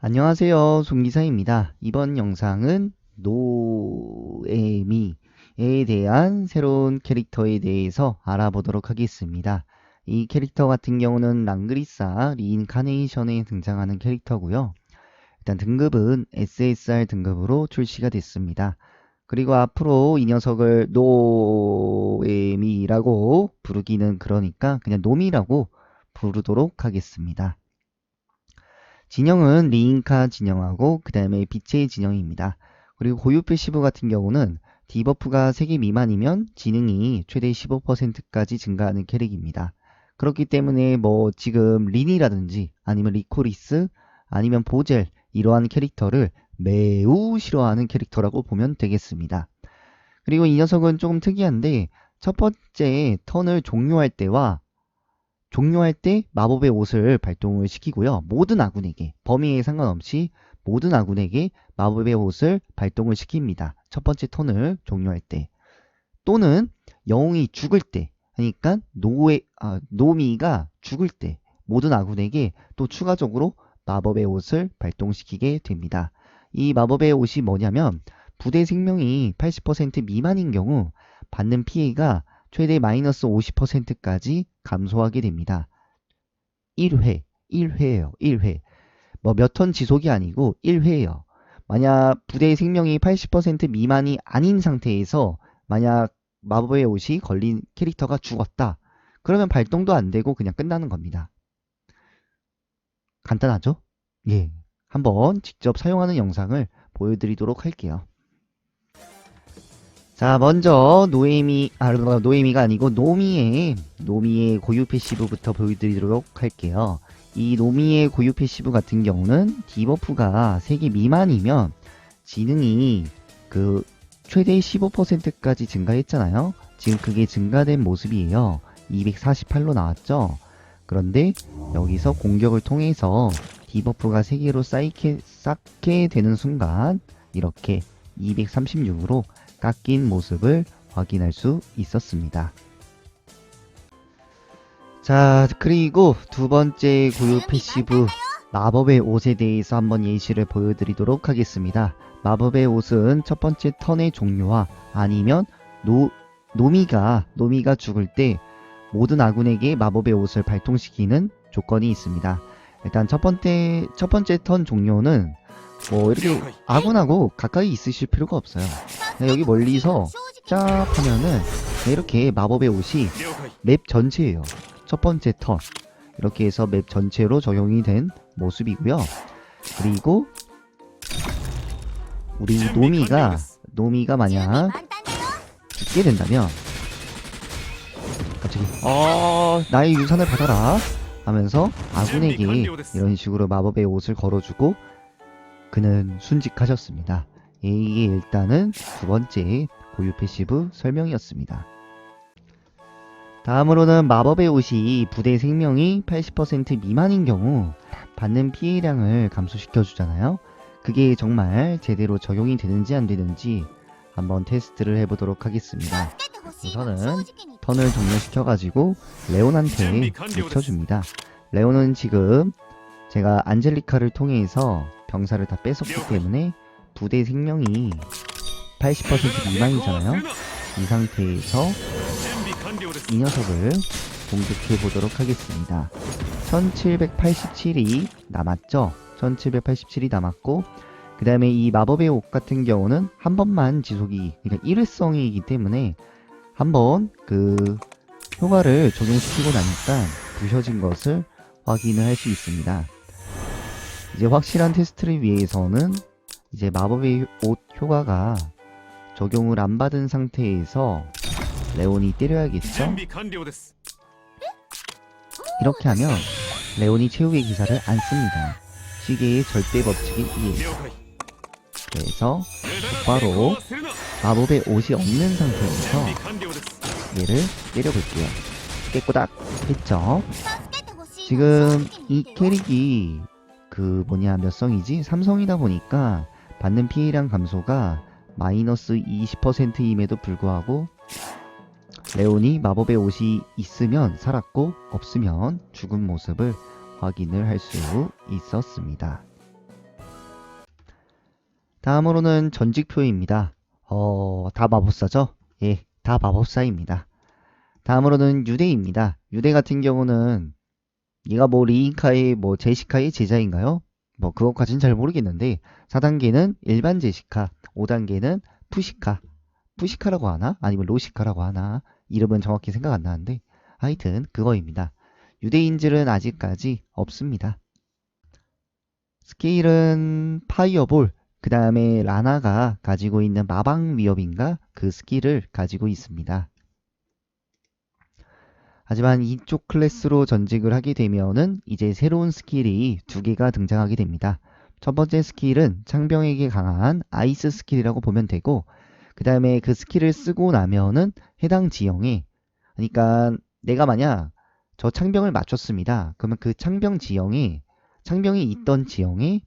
안녕하세요. 송기사입니다. 이번 영상은 노에미에 대한 새로운 캐릭터에 대해서 알아보도록 하겠습니다. 이 캐릭터 같은 경우는 랑그리사 리인카네이션에 등장하는 캐릭터고요. 일단 등급은 SSR 등급으로 출시가 됐습니다. 그리고 앞으로 이 녀석을 노에미라고 부르기는 그러니까 그냥 노미라고 부르도록 하겠습니다. 진영은 리인카 진영하고 그 다음에 빛의 진영입니다. 그리고 고유 패시브 같은 경우는 디버프가 3개 미만이면 지능이 최대 15%까지 증가하는 캐릭입니다. 그렇기 때문에 뭐 지금 린이라든지 아니면 리코리스 아니면 보젤 이러한 캐릭터를 매우 싫어하는 캐릭터라고 보면 되겠습니다. 그리고 이 녀석은 조금 특이한데 첫 번째 턴을 종료할 때와 종료할 때 마법의 옷을 발동을 시키고요. 모든 아군에게 범위에 상관없이 모든 아군에게 마법의 옷을 발동을 시킵니다. 첫 번째 턴을 종료할 때 또는 영웅이 죽을 때 그러니까 노에, 아, 노미가 죽을 때 모든 아군에게 또 추가적으로 마법의 옷을 발동시키게 됩니다. 이 마법의 옷이 뭐냐면 부대 생명이 80% 미만인 경우 받는 피해가 최대 마이너스 50%까지 감소하게 됩니다. 1회, 1회예요. 1회. 뭐 몇 턴 지속이 아니고 1회예요. 만약 부대의 생명이 80% 미만이 아닌 상태에서 만약 마법의 옷이 걸린 캐릭터가 죽었다. 그러면 발동도 안 되고 그냥 끝나는 겁니다. 간단하죠? 예. 한번 직접 사용하는 영상을 보여드리도록 할게요. 자, 먼저 노에미, 아, 노에미가 아니고 노미의 노미의 고유 패시브부터 보여드리도록 할게요. 이 노미의 고유 패시브 같은 경우는 디버프가 3개 미만이면 지능이 그 최대 15%까지 증가했잖아요. 지금 그게 증가된 모습이에요. 248로 나왔죠. 그런데 여기서 공격을 통해서 디버프가 3개로 쌓이게, 쌓게 되는 순간 이렇게 236으로 깎인 모습을 확인할 수 있었습니다. 자, 그리고 두 번째 고유 패시브 마법의 옷에 대해서 한번 예시를 보여드리도록 하겠습니다. 마법의 옷은 첫 번째 턴의 종료와 아니면 노, 노미가, 노미가 죽을 때 모든 아군에게 마법의 옷을 발동시키는 조건이 있습니다. 일단 첫 번째, 첫 번째 턴 종료는 뭐 이렇게 아군하고 가까이 있으실 필요가 없어요. 그냥 여기 멀리서 쫙 하면은 이렇게 마법의 옷이 맵 전체예요. 첫 번째 턴 이렇게 해서 맵 전체로 적용이 된 모습이고요. 그리고 우리 노미가 노미가 만약 죽게 된다면 갑자기 어 나의 유산을 받아라 하면서 아군에게 이런 식으로 마법의 옷을 걸어주고 그는 순직하셨습니다. 이게 일단은 두 번째 고유 패시브 설명이었습니다. 다음으로는 마법의 옷이 부대 생명이 80% 미만인 경우 받는 피해량을 감소시켜 주잖아요. 그게 정말 제대로 적용이 되는지 안 되는지 한번 테스트를 해보도록 하겠습니다. 우선은 턴을 종료시켜가지고 레온한테 묻혀줍니다. 레온은 지금 제가 안젤리카를 통해서 병사를 다 뺏었기 때문에 부대 생명이 80% 미만이잖아요. 이 상태에서 이 녀석을 공격해 보도록 하겠습니다. 1787이 남았죠? 1787이 남았고 그 다음에 이 마법의 옷 같은 경우는 한 번만 지속이 그러니까 일회성이기 때문에 한 번 그 효과를 적용시키고 나니까 부셔진 것을 확인을 할 수 있습니다. 이제 확실한 테스트를 위해서는 이제 마법의 옷 효과가 적용을 안 받은 상태에서 레온이 때려야겠죠? 이렇게 하면 레온이 최후의 기사를 안 씁니다. 시계의 절대 법칙에 의해서 그래서 바로 마법의 옷이 없는 상태에서 얘를 때려볼게요. 깨꼬닥 했죠? 지금 이 캐릭이 그 뭐냐 몇 성이지? 3성이다 보니까 받는 피해량 감소가 마이너스 20%임에도 불구하고 레온이 마법의 옷이 있으면 살았고 없으면 죽은 모습을 확인을 할 수 있었습니다. 다음으로는 전직표입니다. 어, 다 마법사죠? 예, 다 마법사입니다. 다음으로는 유대입니다. 유대 같은 경우는 얘가 뭐 리인카의 뭐 제시카의 제자인가요? 뭐 그것까진 잘 모르겠는데 4단계는 일반 제시카, 5단계는 푸시카, 푸시카라고 하나? 아니면 로시카라고 하나? 이름은 정확히 생각 안 나는데 하여튼 그거입니다. 유대인질은 아직까지 없습니다. 스케일은 파이어볼, 그 다음에 라나가 가지고 있는 마방 위협인가 그 스킬을 가지고 있습니다. 하지만 이쪽 클래스로 전직을 하게 되면은 이제 새로운 스킬이 두 개가 등장하게 됩니다. 첫 번째 스킬은 창병에게 강한 아이스 스킬이라고 보면 되고 그 다음에 그 스킬을 쓰고 나면은 해당 지형에 그러니까 내가 만약 저 창병을 맞췄습니다. 그러면 그 창병 지형에 창병이 있던 지형에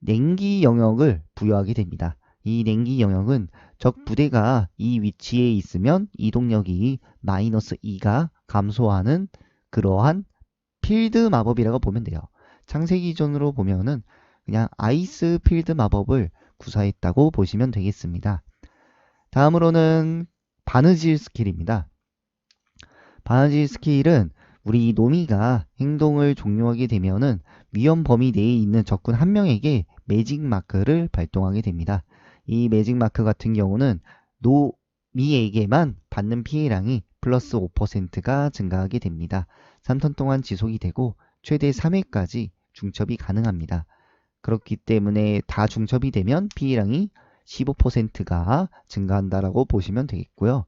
냉기 영역을 부여하게 됩니다. 이 냉기 영역은 적 부대가 이 위치에 있으면 이동력이 마이너스 2가 감소하는 그러한 필드 마법이라고 보면 돼요. 창세기 전으로 보면은 그냥 아이스 필드 마법을 구사했다고 보시면 되겠습니다. 다음으로는 바느질 스킬입니다. 바느질 스킬은 우리 노미가 행동을 종료하게 되면은 위험 범위 내에 있는 적군 한 명에게 매직 마크를 발동하게 됩니다. 이 매직 마크 같은 경우는 노미에게만 받는 피해량이 플러스 5%가 증가하게 됩니다. 3턴 동안 지속이 되고 최대 3회까지 중첩이 가능합니다. 그렇기 때문에 다 중첩이 되면 피해량이 15%가 증가한다라고 보시면 되겠고요.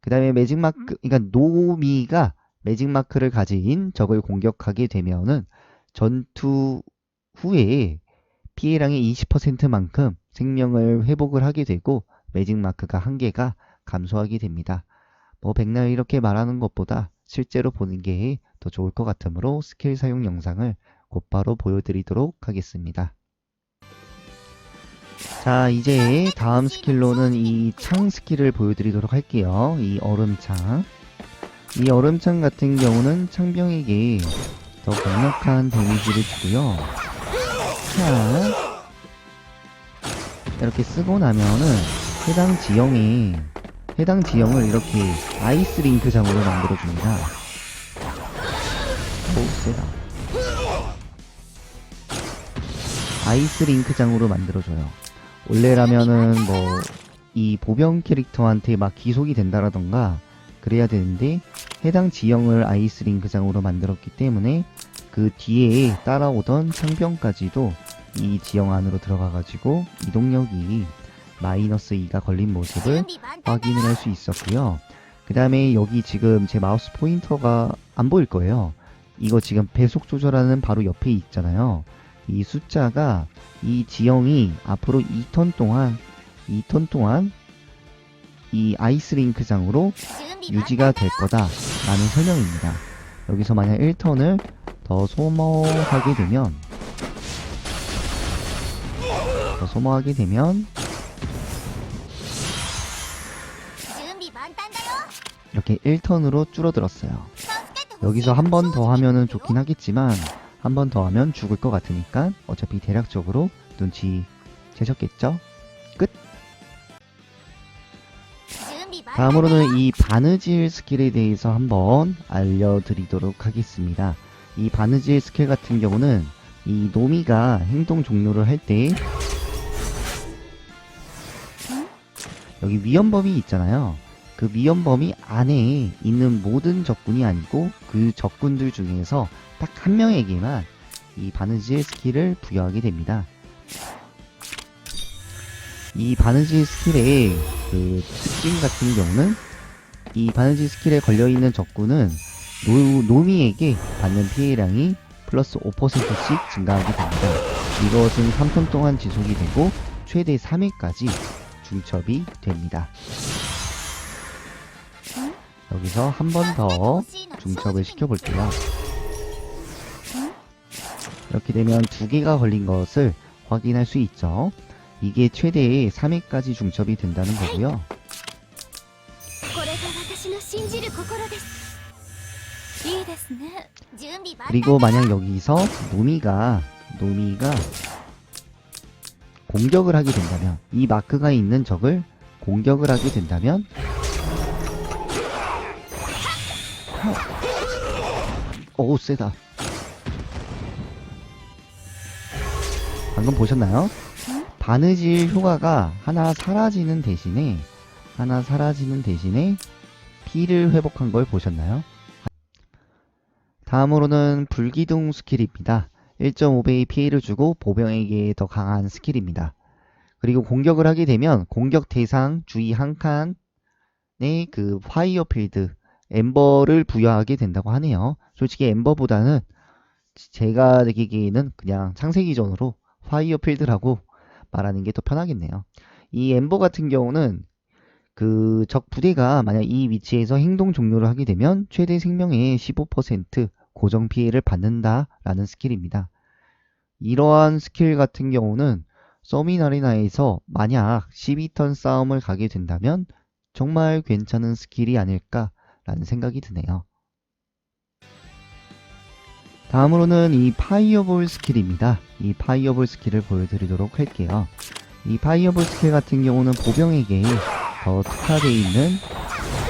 그 다음에 매직 마크, 그러니까 노미가 매직 마크를 가진 적을 공격하게 되면은 전투 후에 피해량의 20%만큼 생명을 회복을 하게 되고 매직 마크가 한 개가 감소하게 됩니다. 뭐 백날 이렇게 말하는 것보다 실제로 보는 게 더 좋을 것 같으므로 스킬 사용 영상을 곧바로 보여드리도록 하겠습니다. 자 이제 다음 스킬로는 이 창 스킬을 보여드리도록 할게요. 이 얼음창 이 얼음창 같은 경우는 창병에게 더 강력한 데미지를 주고요. 자 이렇게 쓰고 나면은 해당 지형에 해당 지형을 이렇게 아이스 링크장으로 만들어줍니다. 오, 세다. 아이스 링크장으로 만들어줘요. 원래라면은 뭐, 이 보병 캐릭터한테 막 기속이 된다라던가, 그래야 되는데, 해당 지형을 아이스 링크장으로 만들었기 때문에, 그 뒤에 따라오던 창병까지도 이 지형 안으로 들어가가지고, 이동력이 마이너스 2가 걸린 모습을 확인을 할 수 있었고요. 그 다음에 여기 지금 제 마우스 포인터가 안 보일 거예요. 이거 지금 배속 조절하는 바로 옆에 있잖아요. 이 숫자가 이 지형이 앞으로 2턴 동안 2턴 동안 이 아이스링크장으로 유지가 될 거다라는 설명입니다. 여기서 만약 1턴을 더 소모하게 되면 더 소모하게 되면 이렇게 1턴으로 줄어들었어요. 여기서 한 번 더 하면은 좋긴 하겠지만 한 번 더 하면 죽을 것 같으니까 어차피 대략적으로 눈치 채셨겠죠? 끝! 다음으로는 이 바느질 스킬에 대해서 한번 알려드리도록 하겠습니다. 이 바느질 스킬 같은 경우는 이 노미가 행동 종료를 할 때 여기 위험 범위 있잖아요. 그 위험 범위 안에 있는 모든 적군이 아니고 그 적군들 중에서 딱 한 명에게만 이 바느질 스킬을 부여하게 됩니다. 이 바느질 스킬의 그 특징 같은 경우는 이 바느질 스킬에 걸려있는 적군은 노, 노미에게 받는 피해량이 플러스 5%씩 증가하게 됩니다. 이것은 3턴 동안 지속이 되고 최대 3회까지 중첩이 됩니다. 여기서 한 번 더 중첩을 시켜볼게요. 이렇게 되면 두 개가 걸린 것을 확인할 수 있죠. 이게 최대 3회까지 중첩이 된다는 거고요. 그리고 만약 여기서 노미가 노미가 공격을 하게 된다면 이 마크가 있는 적을 공격을 하게 된다면 오 세다 방금 보셨나요? 바느질 효과가 하나 사라지는 대신에 하나 사라지는 대신에 피를 회복한 걸 보셨나요? 다음으로는 불기둥 스킬입니다. 1.5배의 피해를 주고 보병에게 더 강한 스킬입니다. 그리고 공격을 하게 되면 공격 대상 주위 한 칸에 그 파이어 필드 엠버를 부여하게 된다고 하네요. 솔직히 엠버보다는 제가 느끼기에는 그냥 창세 기전으로 파이어 필드라고 말하는 게 더 편하겠네요. 이 엠버 같은 경우는 그 적 부대가 만약 이 위치에서 행동 종료를 하게 되면 최대 생명의 15% 고정 피해를 받는다라는 스킬입니다. 이러한 스킬 같은 경우는 서민 아레나에서 만약 12턴 싸움을 가게 된다면 정말 괜찮은 스킬이 아닐까 라는 생각이 드네요. 다음으로는 이 파이어볼 스킬입니다. 이 파이어볼 스킬을 보여드리도록 할게요. 이 파이어볼 스킬 같은 경우는 보병에게 더 특화되어 있는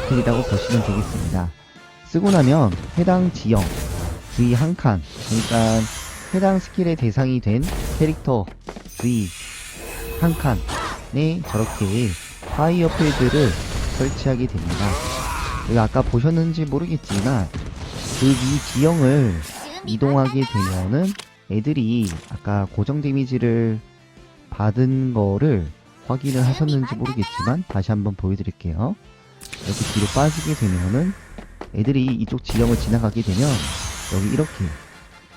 스킬이라고 보시면 되겠습니다. 쓰고 나면 해당 지형, 주위 한 칸, 그러니까 해당 스킬의 대상이 된 캐릭터 주위 한 칸에 저렇게 파이어 필드를 설치하게 됩니다. 이거 아까 보셨는지 모르겠지만 그 위 지형을 이동하게 되면은 애들이 아까 고정 데미지를 받은 거를 확인을 하셨는지 모르겠지만 다시 한번 보여드릴게요. 이렇게 뒤로 빠지게 되면은 애들이 이쪽 지형을 지나가게 되면 여기 이렇게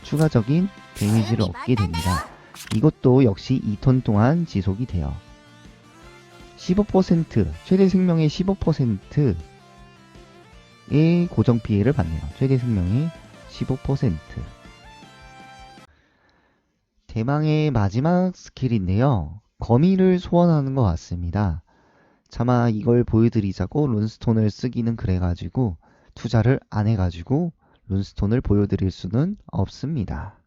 추가적인 데미지를 얻게 됩니다. 이것도 역시 2턴 동안 지속이 돼요. 15% 최대 생명의 15% 의 고정 피해를 받네요. 최대 생명의 15% 대망의 마지막 스킬인데요. 거미를 소환하는 것 같습니다. 차마 이걸 보여드리자고 룬스톤을 쓰기는 그래가지고 투자를 안 해가지고 룬스톤을 보여드릴 수는 없습니다.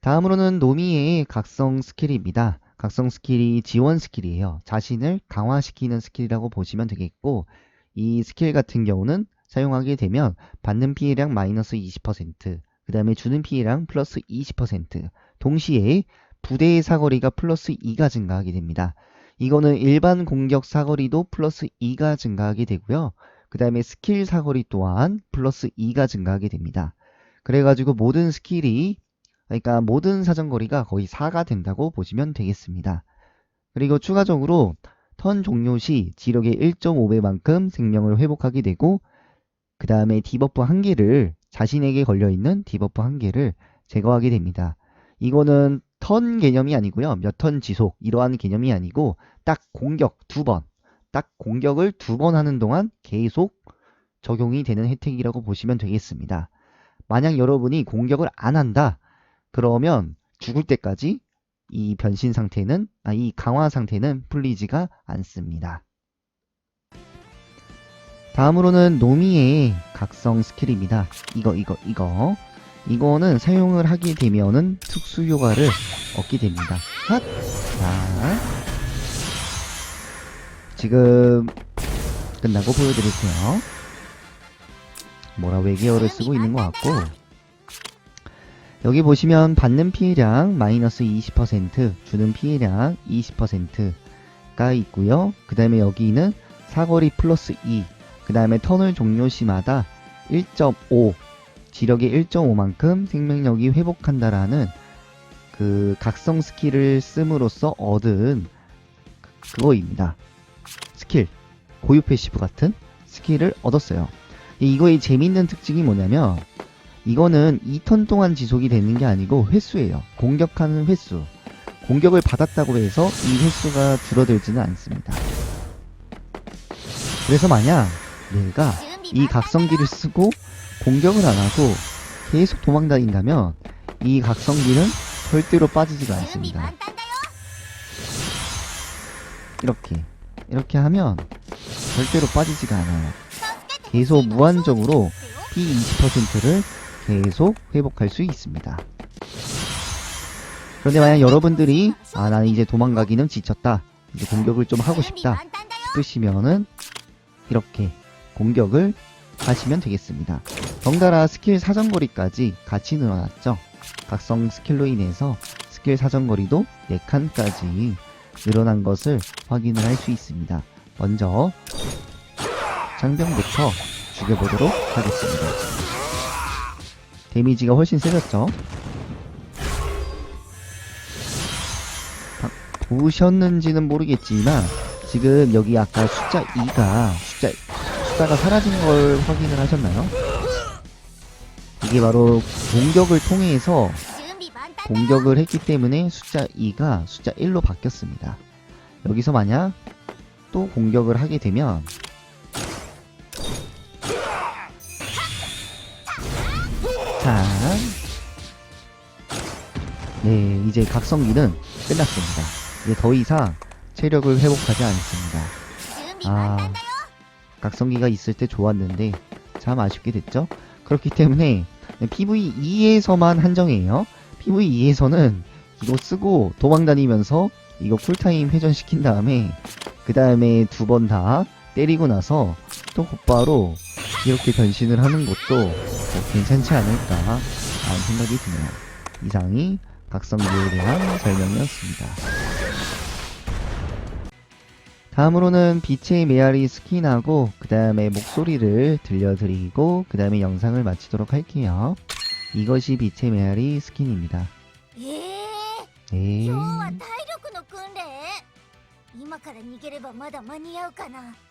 다음으로는 노미의 각성 스킬입니다. 각성 스킬이 지원 스킬이에요. 자신을 강화시키는 스킬이라고 보시면 되겠고 이 스킬 같은 경우는 사용하게 되면 받는 피해량 마이너스 20%, 그 다음에 주는 피해량 플러스 20%, 동시에 부대의 사거리가 플러스 2가 증가하게 됩니다. 이거는 일반 공격 사거리도 플러스 2가 증가하게 되고요. 그 다음에 스킬 사거리 또한 플러스 2가 증가하게 됩니다. 그래가지고 모든 스킬이 그러니까 모든 사정거리가 거의 4가 된다고 보시면 되겠습니다. 그리고 추가적으로 턴 종료 시 지력의 1.5배만큼 생명을 회복하게 되고 그 다음에 디버프 한 개를 자신에게 걸려있는 디버프 한 개를 제거하게 됩니다. 이거는 턴 개념이 아니고요. 몇 턴 지속 이러한 개념이 아니고 딱 공격 두 번, 딱 공격을 두 번 하는 동안 계속 적용이 되는 혜택이라고 보시면 되겠습니다. 만약 여러분이 공격을 안 한다 그러면 죽을 때까지 이 변신 상태는 아, 이 강화 상태는 풀리지가 않습니다. 다음으로는 노미의 각성 스킬입니다. 이거 이거 이거 이거는 사용을 하게 되면은 특수 효과를 얻게 됩니다. 핫! 자 지금 끝나고 보여드릴게요. 뭐라 외계어를 쓰고 있는 것 같고 여기 보시면 받는 피해량 마이너스 20% 주는 피해량 20%가 있고요. 그 다음에 여기는 사거리 플러스 2, 그 다음에 턴을 종료 시마다 1.5, 지력의 1.5만큼 생명력이 회복한다라는 그 각성 스킬을 씀으로써 얻은 그거입니다. 스킬, 고유 패시브 같은 스킬을 얻었어요. 이거의 재밌는 특징이 뭐냐면 이거는 2턴 동안 지속이 되는 게 아니고 횟수예요. 공격하는 횟수. 공격을 받았다고 해서 이 횟수가 줄어들지는 않습니다. 그래서 만약 내가 이 각성기를 쓰고 공격을 안 하고 계속 도망다닌다면 이 각성기는 절대로 빠지지가 않습니다. 이렇게 이렇게 하면 절대로 빠지지가 않아요. 계속 무한적으로 P20%를 계속 회복할 수 있습니다. 그런데 만약 여러분들이 아 나는 이제 도망가기는 지쳤다 이제 공격을 좀 하고 싶다 싶으시면은 이렇게 공격을 하시면 되겠습니다. 덩달아 스킬 사정거리까지 같이 늘어났죠. 각성 스킬로 인해서 스킬 사정거리도 4칸까지 늘어난 것을 확인을 할 수 있습니다. 먼저 장병부터 죽여보도록 하겠습니다. 데미지가 훨씬 세졌죠. 바- 보셨는지는 모르겠지만 지금 여기 아까 숫자 2가 숫자 숫자가 사라진 걸 확인을 하셨나요? 이게 바로 공격을 통해서 공격을 했기 때문에 숫자 2가 숫자 1로 바뀌었습니다. 여기서 만약 또 공격을 하게 되면 자, 네 이제 각성기는 끝났습니다. 이제 더 이상 체력을 회복하지 않습니다. 아, 각성기가 있을 때 좋았는데 참 아쉽게 됐죠. 그렇기 때문에 PVE에서만 한정이에요. PVE에서는 이거 쓰고 도망 다니면서 이거 쿨타임 회전시킨 다음에 그 다음에 두 번 다 때리고 나서 또 곧바로 이렇게 변신을 하는 것도 뭐 괜찮지 않을까 라는 생각이 드네요. 이상이 각성기에 대한 설명이었습니다. 다음으로는 빛의 메아리 스킨하고 그 다음에 목소리를 들려드리고 그 다음에 영상을 마치도록 할게요. 이것이 빛의 메아리 스킨입니다. ええ 네. 今日は体力の訓練今から逃げればまだ間に合うかなええ